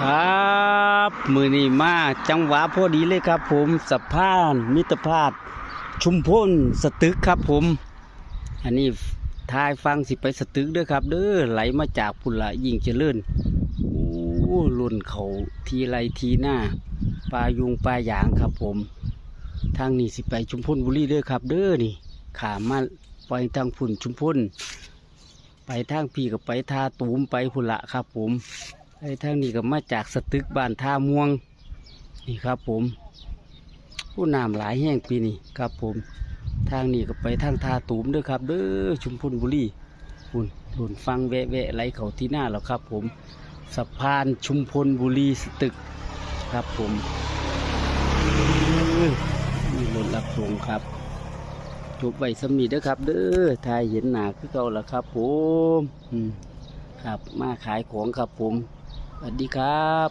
ครับมือนี้มาจังหวะพอดีเลยครับผมสะพานมิตรภาพชุมพลสตึกครับผม อันนี้ทายฟังสิไปสตึกเด้อครับ เด้อไหลมาจากพุ่นละยิ่งเจริญโอ้ลุ่นเขาทีไรทีหน้าปลายุงปลาหยางครับผม ทางนี้สิไปชุมพลบุรีเด้อครับ เด้อนี่ขามาไปทางพุ่นชุมพลไปทางพี่ก็ไปทาตูมไปพุ่นละครับผม ไอ้ทางนี้ก็มาจากสตึกบ้านท่าม่วง นี่ครับผม ผู้น้ำหลายแห้งปีนี้ครับผม ทางนี้ก็ไปทางท่าตูมด้อครับเด้อชุมพลบุรีหุ่นหุ่นฟังแวะแวะไหลเขาที่หน้าแล้วครับผมสะพานชุมพลบุรีสตึกครับผมอื้อนี่รถรับส่งครับจบไว้สำนีเด้อครับ เด้อทายเห็นหนาคือเก่าแล้วครับผมครับมาขายของครับผม สวัสดีครับ